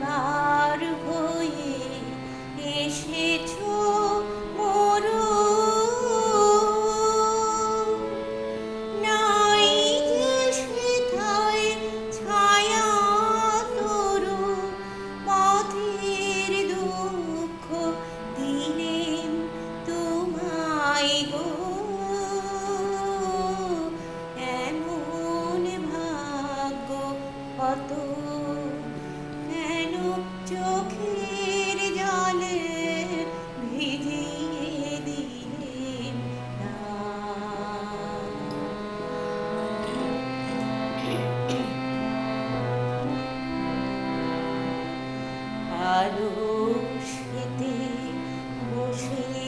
পার হয়ে এসেছ কত কেন চোখের জলে ভিজিয়ে দিলেন আলো শীতে বসে